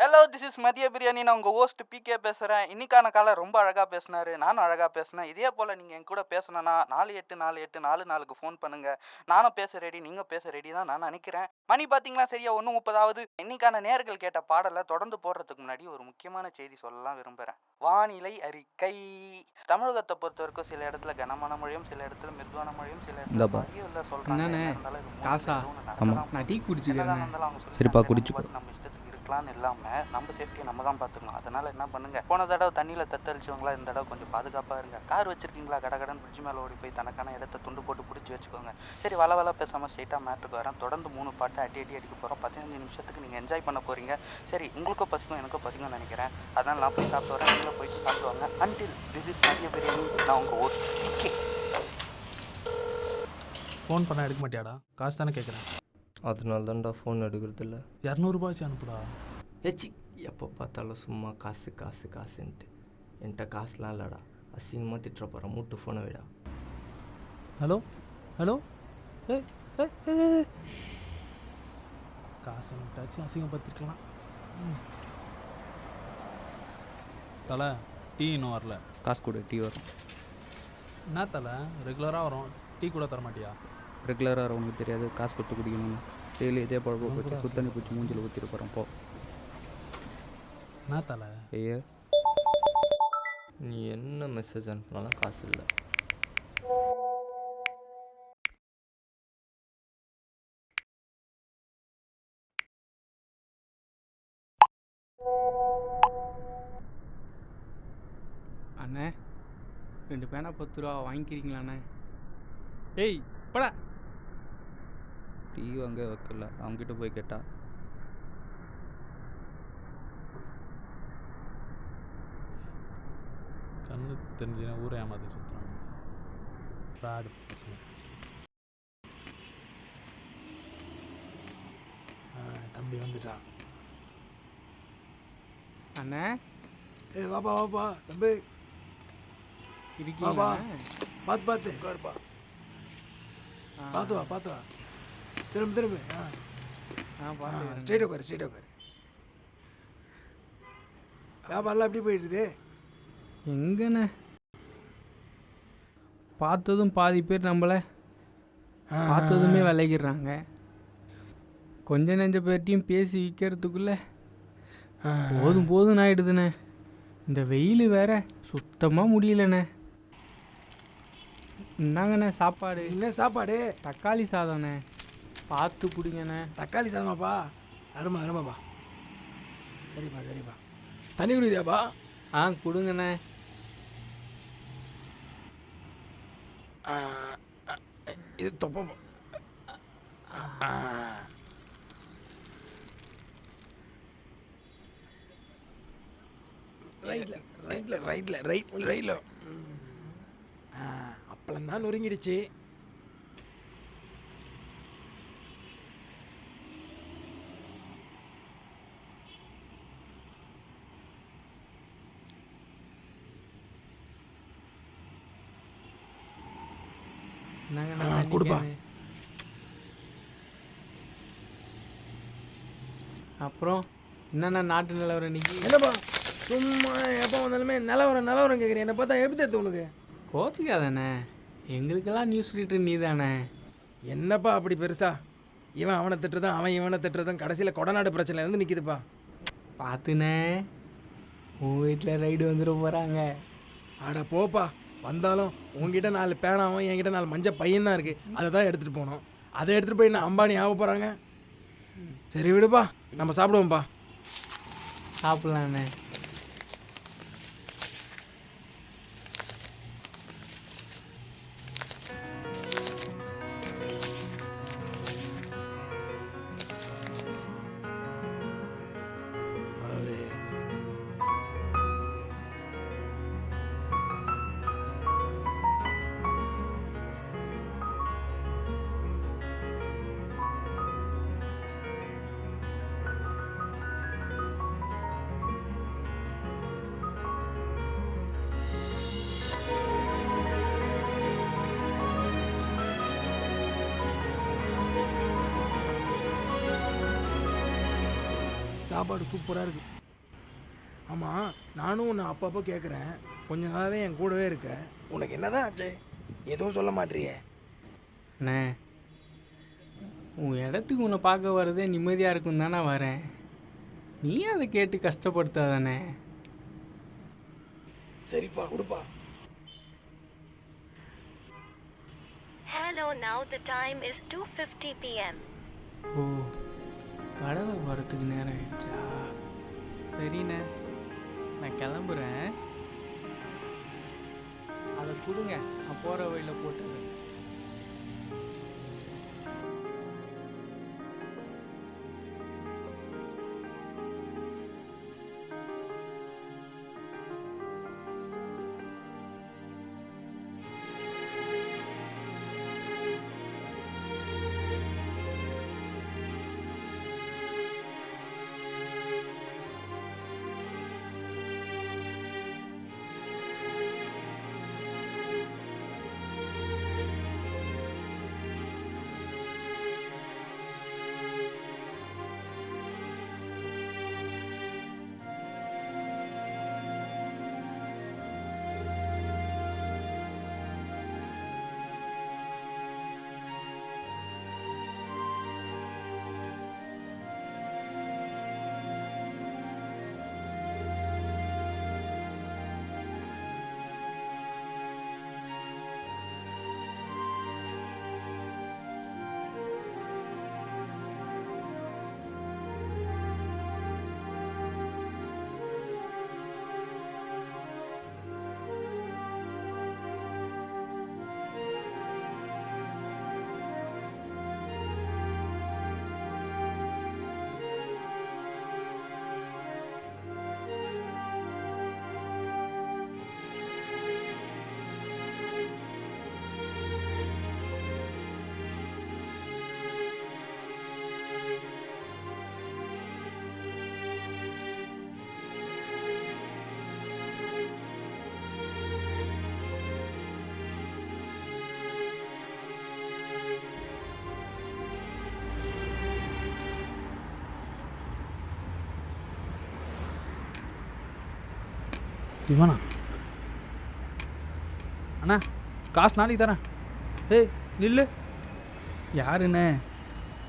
Hello this is மதிய பிரியாணி. நான் உங்கள் ஹோஸ்ட் பிகே பேசுகிறேன் இன்னைக்கான காலை ரொம்ப அழகாக பேசினாரு. நானும் அழகாக பேசினேன். இதே போல் நீங்கள் என் கூட பேசணும்னா நாலு எட்டு நாலு எட்டு நாலு நாலுக்கு ஃபோன் பண்ணுங்கள் நானும் பேச ரெடி நீங்கள் பேச ரெடி தான் நான் நினைக்கிறேன். மணி பார்த்தீங்களா சரியா? ஒன்று முப்பதாவது. இன்னைக்கான நேர்கள் கேட்ட பாடலை தொடர்ந்து போடுறதுக்கு முன்னாடி ஒரு முக்கியமான செய்தி சொல்லலாம் விரும்புகிறேன் வானிலை அறிக்கை. தமிழகத்தை பொறுத்த வரைக்கும் சில இடத்துல கனமான மழையும் சில இடத்துல மிருதுவான மழையும் சில இடத்துல மூணுல காசா? நான் டீ குடிச்சுக்கிறேன் சரிப்பா. பாட்டு நம்ம இஷ்டத்துக்கு பார்த்துக்கலாம்னு இல்லாமல் நம்ம சேஃப்டியை நம்ம தான் பார்த்துக்கணும். அதனால என்ன பண்ணுங்க? போன தடவை தண்ணியில் தத்தளிச்சவங்களா இந்த தடவை கொஞ்சம் பாதுகாப்பாக இருங்க. கார் வச்சிருக்கீங்களா? கடகடன் பிரிட்ஜ் மேலே ஓடி போய் தனக்கான இடத்த துண்டு போட்டு பிடிச்சி வச்சுக்கோங்க. சரி வள வள பேசாமல் ஸ்ட்ரெயிட்டாக மேட்டுக்கு வரேன். தொடர்ந்து மூணு பாட்டு அடி அடி அடிக்க போகிறோம் பதினஞ்சு நிமிஷத்துக்கு நீங்கள் என்ஜாய் பண்ண போகிறீங்க சரி உங்களுக்கும் பசிக்கும் எனக்கும் பசிக்கும்னு நினைக்கிறேன். அதனால் நான் போய் சாப்பிட்டு வரேன். நீங்களும் போயிட்டு சாப்பிடுவாங்க அன்டில் திஸ் இஸ் மதிய பிரியாணி நான் உங்கள் ஹோஸ்ட் ஓகே ஃபோன் பண்ணால் எடுக்க மாட்டியாடா? காசு தானே கேட்குறேன் அதனால தான்டா ஃபோன் எடுக்கிறதில்ல. இரநூறுபாச்சு அனுப்புடா. ஏச்சி எப்போ பார்த்தாலும் சும்மா காசு காசு காசுன்ட்டு. என்கிட்ட காசுலாம் இல்லைடா. அசிங்கமாக திட்டுற போகிறேன் மூட்டு ஃபோனை விடா. ஹலோ? ஹலோ? ஏ. காசு அனுப்பிட்டாச்சு அசிங்கப்படுத்திருக்கலாம். தலை டீ இன்னும் வரல. காசு கொடு டீ வரும். என்ன தலை? ரெகுலராக வரும். டீ கூட தர மாட்டியா ரெகுலராக உனக்கு தெரியாது. காசு கொடுத்து குடிக்கணும்னு. டெய்லி இதே பழக்கம் போச்சு குத்தண்ணி பிடிச்சி மூஞ்சில் ஊற்றிட்டு போகிறேன் போ என்ன தலை ஐயா நீ என்ன மெசேஜ் அனுப்பினாலும் காசு இல்லை அண்ணே ரெண்டு பேனா பத்து ரூபா வாங்கிக்கிறீங்களாண்ணே ஏய் படா. டீ வாங்க வைக்கல. அவங்ககிட்ட போய் கேட்டா. கண்ணு தெரிஞ்சுனா ஊரை ஏமாற்றி சுற்றுறாங்க ஃப்ராடு பசங்க ஆ, தம்பி வந்துட்டான். அண்ணே? ஏய் வாப்பா வாப்பா தம்பி. இருக்கீங்களா பார்த்து பார்த்து பார்த்து வா பார்த்து வா. திரும்ப திரும்ப. ஆ. ஆ பார்த்து ஸ்ட்ரெயிட் உட்காரு ஸ்ட்ரெயிட் உட்காரு. வியாபாரம்லாம் எப்படி போயிட்டுருது எங்கண்ணே? பார்த்ததும் பாதி பேர் நம்மளை பார்த்ததுமே விலகிடுறாங்க. கொஞ்ச நெஞ்ச பேர்ட்டையும் பேசி விற்கிறதுக்குள்ள போதும் போதும் ஆயிடுதுண்ணே. இந்த வெயில் வேற சுத்தமாக முடியலண்ணே. இந்தாங்கண்ணே சாப்பாடு. என்ன சாப்பாடு? தக்காளி சாதம்ண்ணே. பார்த்து பிடிங்கண்ணே தக்காளி சாதமாப்பா? அருமை அருமைப்பா. சரிப்பா சரிப்பா. தண்ணி குடிக்குதாப்பா ஆ கொடுங்கண்ணே. இது தொப்பை ரைட்டில் ரைட்டில் ரைட்டில் ரைட் ரைட்டில் அப்பளம் தான் நொறுங்கிடுச்சு இந்தாங்கண்ணே ஆ, தண்ணி கொடுப்பா. அப்புறம் என்னண்ணா நாட்டு நிலவரம் இன்னைக்கு? என்னப்பா? சும்மா எப்போ வந்தாலுமே நிலவரம் நிலவரம் கேட்குறேன் என்னை பார்த்தா எப்படி தெரியுது உனக்கு? கோச்சிக்காதானே எங்களுக்கெல்லாம் நியூஸ் ரீடர் நீ தானே என்னப்பா அப்படி பெருசா? இவன் அவனை திட்டுறதும் அவன் இவனை திட்டுறதும் கடைசியில் கொடநாடு பிரச்சனை இருந்து நிற்கிதுப்பா பார்த்துனே உன் வீட்டில் ரைடு வந்துட போகிறாங்க அட போப்பா. வந்தாலும் உங்ககிட்ட நாலு பேனாவும் என்கிட்ட நாலு மஞ்சள் பையன் தான் இருக்குது அதை தான் எடுத்துகிட்டு போனோம் அதை எடுத்துகிட்டு போய் நான் அம்பானி ஆக போகிறாங்க சரி விடுப்பா நம்ம சாப்பிடுவோம்ப்பா. சாப்பிட்லாண்ணே சாப்பாடு சூப்பராக இருக்கு. ஆமாம் நானும் உன்னை அப்பப்போ கேட்குறேன் கொஞ்ச நாளாவே என் கூடவே இருக்க. உனக்கு என்னதான் ஆச்சு? எதுவும் சொல்ல மாட்டியே. அண்ணே உன் இடத்துக்கு உன்னை பார்க்க வரதே நிம்மதியாக இருக்கும் தானே வரேன். நீ அதை கேட்டு கஷ்டப்படுத்தாதானே சரிப்பா கொடுப்பா. Hello, now the time is 2:50 p.m. ஓ கடலை வரத்துக்கு நேரம் ஆயிடுச்சா? சரிண்ணே. நான் கிளம்புறேன். அதை கொடுங்க நான் போகிற வழியில் போட்டு இவனா அண்ணா காசு நாளைக்கு தரேன் ஏய் நில்லு. யாருண்ணே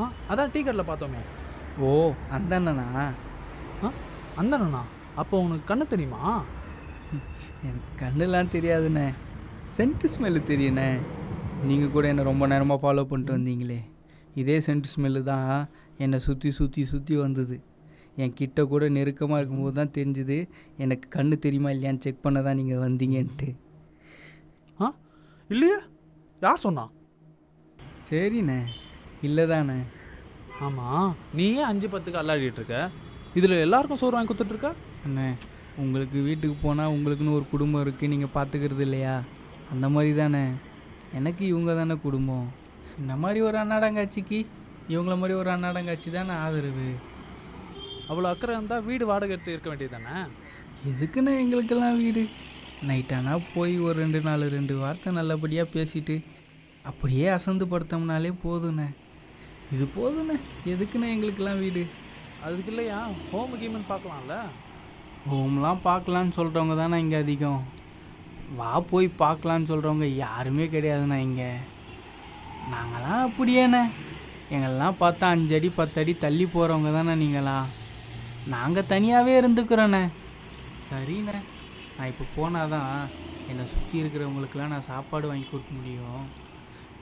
ஆ அதான் டீ கடையில் பார்த்தோமே. ஓ அந்த அண்ணனா ஆ அந்த அண்ணா அப்போ உனக்கு கண்ணு தெரியுமா? எனக்கு கண்ணெல்லாம் தெரியாதுண்ணே. சென்ட் ஸ்மெல்லு தெரியுண்ணே. நீங்கள் கூட என்னை ரொம்ப நேரமாக ஃபாலோ பண்ணிட்டு வந்தீங்களே. இதே சென்ட் ஸ்மெல்லு தான் என்னை சுற்றி சுற்றி சுற்றி வந்தது. என் கிட்ட கூட நெருக்கமாக இருக்கும்போது தான் தெரிஞ்சுது எனக்கு கண்ணு தெரியுமா இல்லையான்னு செக் பண்ண தான் நீங்கள் வந்தீங்கன்ட்டு. ஆ? இல்லையே? யார் சொன்னா? சரிண்ணே. இல்லை தானே. ஆமாம் நீயே அஞ்சு பத்துக்கு அல்லாடிட்டு இருக்க. இதில் எல்லாருக்கும் சோறு வாங்கி கொடுத்துட்டு இருக்க? அண்ணே உங்களுக்கு வீட்டுக்கு போனால் உங்களுக்குன்னு ஒரு குடும்பம் இருக்குது நீங்கள் பார்த்துக்கிறது இல்லையா? அந்த மாதிரி தானே. எனக்கு இவங்க தானே குடும்பம். இந்த மாதிரி ஒரு அன்னாடங்காட்சிக்கு இவங்கள மாதிரி ஒரு அன்னாடங்காட்சி தானே ஆதரவு. அவ்வளோ அக்கறை இருந்தால் வீடு வாடகை எடுத்து இருக்க வேண்டியது தானே? எதுக்குண்ணே எங்களுக்கெல்லாம் வீடு? நைட்டானா போய் ஒரு ரெண்டு நாலு ரெண்டு வார்த்தை நல்லபடியாக பேசிட்டு அப்படியே அசந்து படுத்தோம்னாலே போதுண்ணே. இது போதுண்ணே. எதுக்குண்ணே எங்களுக்கெல்லாம் வீடு? அதுக்கு இல்லையா? ஹோம் கீமன் பார்க்கலாம்ல? ஹோம்லாம் பார்க்கலான்னு சொல்கிறவங்க தானே இங்கே அதிகம். வா போய் பார்க்கலான்னு சொல்கிறவங்க யாருமே கிடையாதுண்ணா இங்கே. நாங்களாம் அப்படியேண்ணே. எங்களெல்லாம் பார்த்தா அஞ்சு அடி பத்து அடி தள்ளி போகிறவங்க தானே நீங்களாம் நாங்கள் தனியாகவே இருந்துக்கிறோண்ணே. சரிண்ணே. நான் இப்போ போனால் தான் என்னை சுற்றி இருக்கிறவங்களுக்கெல்லாம் நான் சாப்பாடு வாங்கி கொடுக்க முடியும்.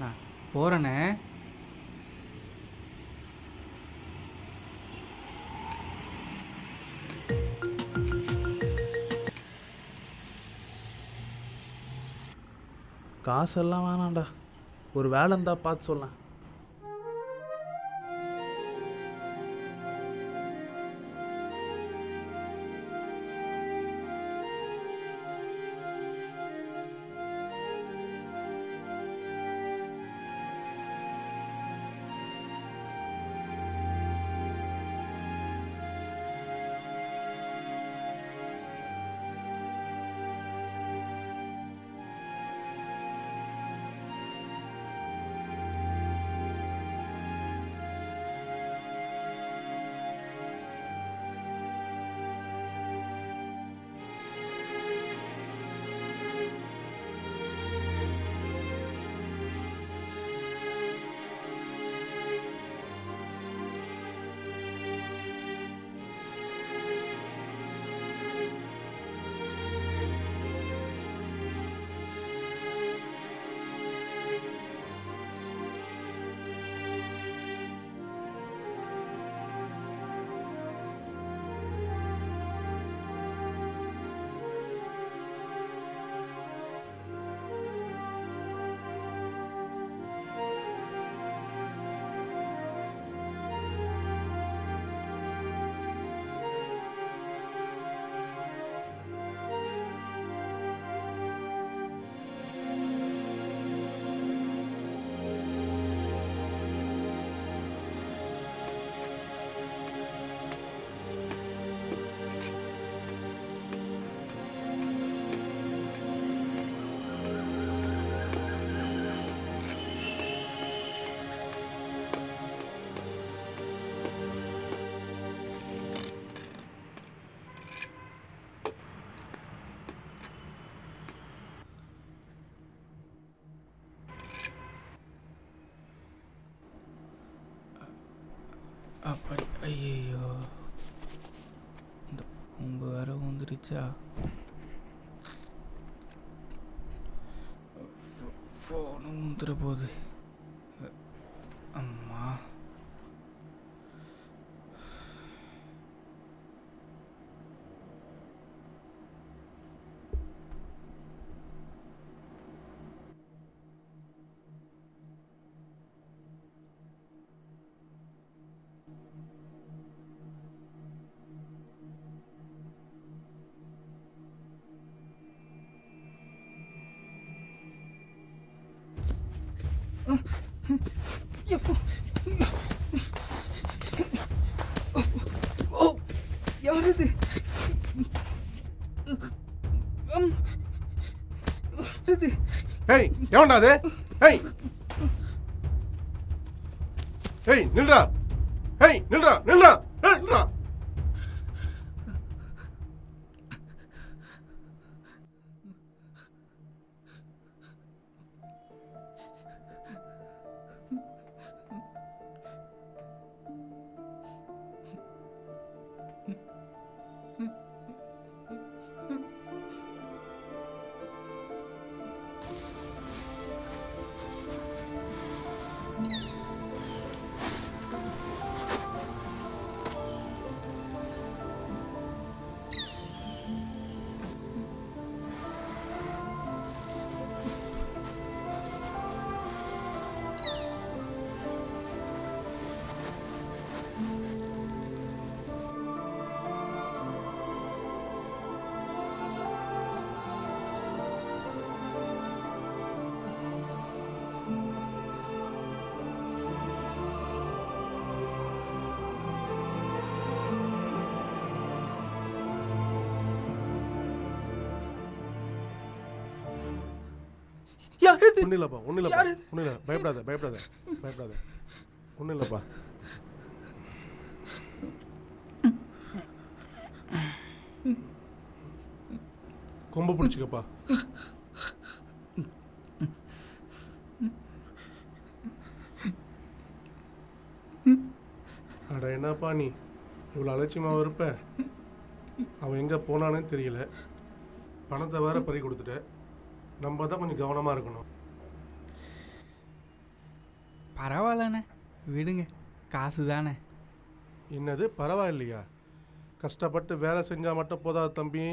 நான் போகிறேண்ணே காசெல்லாம் வேணாம்டா. ஒரு வேலை இருந்தால் பார்த்து சொல்லேன் Tja. Vou num trabalho. ஓ யார் இது அம். இது ஏய் எவன்டா அது ஏய் ஏய் நில்றா ஏய் ஒன்றும் இல்லைப்பா ஒன்றும் இல்லைப்பா? ஒன்றும் இல்லை பயப்படாத பயப்படாத பயப்படாத. ஒன்றும் இல்லைப்பா கொம்பு பிடிச்சிக்கப்பா. அட என்னப்பா நீ? இவ்வளோ அலட்சியமாக இருப்ப? அவன் எங்கே போனானே தெரியல. பணத்தை வேற பறி கொடுத்துட்ட. நம்ம தான் கொஞ்சம் கவனமாக இருக்கணும். பரவாயில்லண்ணே. விடுங்க காசு தானே என்னது பரவாயில்லையா? கஷ்டப்பட்டு வேலை செஞ்சால் மட்டும் போதாது தம்பி.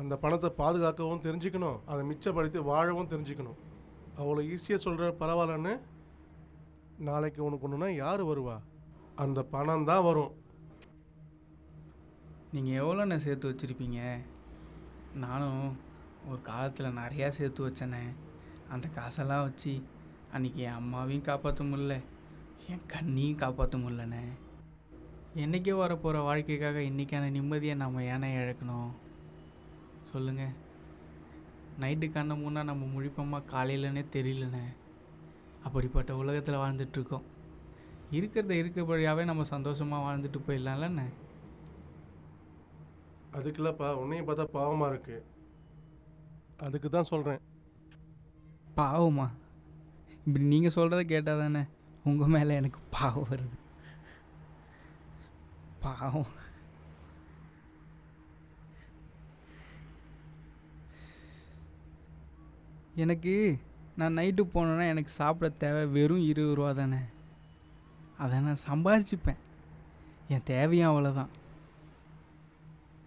அந்த பணத்தை பாதுகாக்கவும் தெரிஞ்சுக்கணும். அதை மிச்சப்படுத்தி வாழவும் தெரிஞ்சுக்கணும். அவ்வளோ ஈஸியாக சொல்கிற பரவாயில்லன்னு. நாளைக்கு உனக்கு ஒன்றுனா யார் வருவா? அந்த பணம் தான் வரும். நீங்கள் எவ்வளோண்ணே சேர்த்து வச்சுருப்பீங்க? நானும் ஒரு காலத்தில் நிறையா சேர்த்து வச்சேனே அந்த காசெல்லாம் வச்சு அன்றைக்கி என் அம்மாவையும் காப்பாற்ற முடியல என் கண்ணையும் காப்பாற்ற முடியலண்ணே. என்றைக்கே வரப்போகிற வாழ்க்கைக்காக இன்றைக்கான நிம்மதியை நம்ம ஏனே இழக்கணும்? சொல்லுங்கள் நைட்டு கண்ணை முன்னா நம்ம முழிப்போமா? காலையிலனே தெரியலண்ணே. அப்படிப்பட்ட உலகத்தில் வாழ்ந்துட்டுருக்கோம். இருக்கிறத இருக்கிறபடியாகவே நம்ம சந்தோஷமாக வாழ்ந்துட்டு போயிடலாம்லண்ணே. அதுக்கு இல்லைப்பா உன்னையும் பார்த்தா பாவமாக இருக்கு. அதுக்கு தான் சொல்கிறேன் பாவமா? இப்படி நீங்கள் சொல்கிறத கேட்டால் தானே உங்கள் மேலே எனக்கு பாவம் வருது. பாவம். எனக்கு நான் நைட்டு போனேன்னா எனக்கு சாப்பிட தேவை வெறும் இருபது ரூபா தானே. அதை நான் சம்பாரிச்சுப்பேன். என் தேவையும் அவ்வளோதான்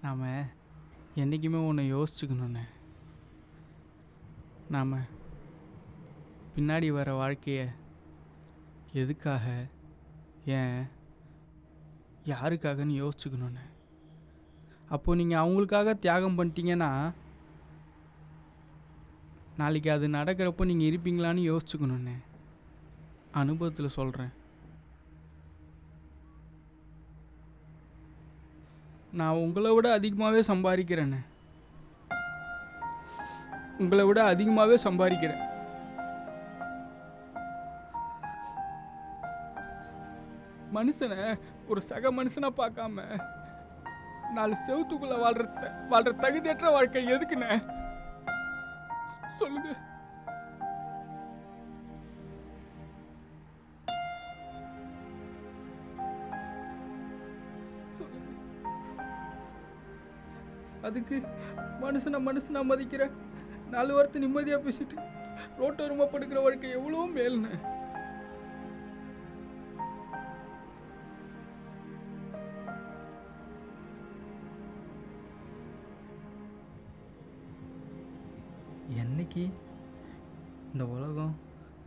நாம் என்றைக்குமே ஒன்று யோசிச்சுக்கணுண்ணே நாம் பின்னாடி வர வாழ்க்கையை எதுக்காக ஏன் யாருக்காகன்னு யோசிச்சுக்கணுண்ணே அப்போ நீங்கள் அவங்களுக்காக தியாகம் பண்ணிட்டீங்கன்னா நாளைக்கு அது நடக்கிறப்போ நீங்கள் இருப்பீங்களான்னு யோசிச்சுக்கணுண்ணே அனுபவத்தில் சொல்கிறேன் நான் உங்களை விட அதிகமாகவே சம்பாதிக்கிறேண்ணே உங்களை விட அதிகமாகவே சம்பாதிக்கிறேன். மனுஷனை ஒரு சக மனுஷனாக பார்க்காம நாலு செவத்துக்குள்ளே வாழ்ற த- வாழ்கிற தகுதியற்ற வாழ்க்கை எதுக்குண்ணே? சொல்லுங்க. சொல்லுங்க. அதுக்கு மனுஷனை மனுஷனா மதிக்கிற நாலு வாரத்தை நிம்மதியாக பேசிட்டு ரோட்டோரமாக படுக்கிற வாழ்க்கை எவ்வளோ மேல்னு என்னைக்கு இந்த உலகம்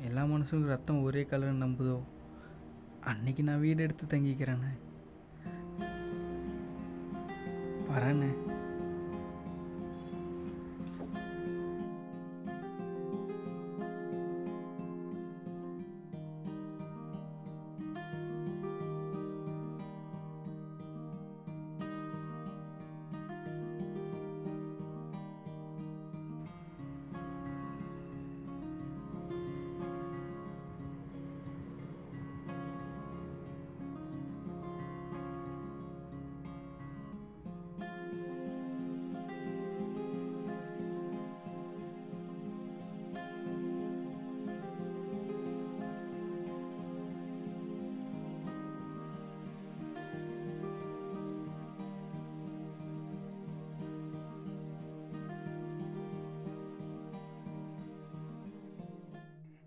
எல்லா மனுஷனுக்கும் ரத்தம் ஒரே கலர் நம்புதோ? அன்னைக்கு நான் வீடு எடுத்து தங்கிக்கிறேண்ணே வரேண்ணே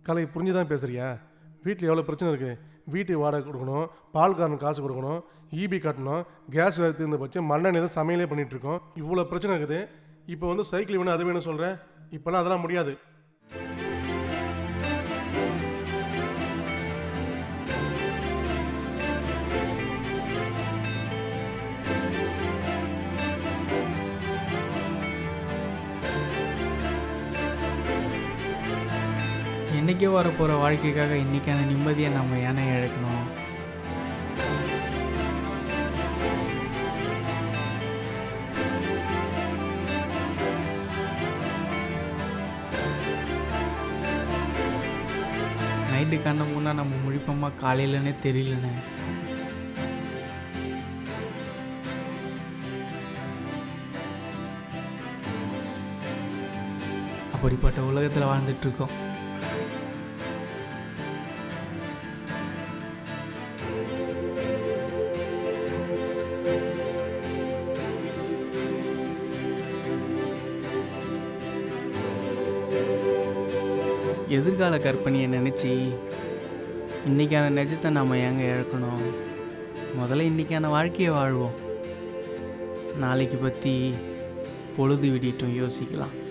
கலை புரிஞ்சு தான் பேசுகிறியா வீட்டில் எவ்வளோ பிரச்சனை இருக்குது வீட்டு வாடகை கொடுக்கணும் பால்காரன் காசு கொடுக்கணும் ஈபி கட்டணும் கேஸ் வேறு பட்சம் மண்ணெண்ணெய் தான் சமையலே பண்ணிகிட்ருக்கோம் இவ்வளோ பிரச்சனை இருக்குது. இப்போ வந்து சைக்கிள் வேணும் அது வேணும் சொல்கிறேன் இப்போல்லாம் அதெல்லாம் முடியாது. என்னைக்கே வரப்போகிற வாழ்க்கைக்காக இன்றைக்கான நிம்மதியை நம்ம ஏனை இழக்கணும். நைட்டு கண்ண முன்னா நம்ம முழிப்போமா? காலையிலனே தெரியலண்ணே அப்படிப்பட்ட உலகத்தில் வாழ்ந்துட்டு எதிர்கால கற்பனையை நினச்சி இன்றைக்கான நிஜத்தை நாம் ஏங்க இழக்கணும்? முதல்ல இன்றைக்கான வாழ்க்கையை வாழ்வோம். நாளைக்கு பற்றி பொழுது விடிட்டும் யோசிக்கலாம்.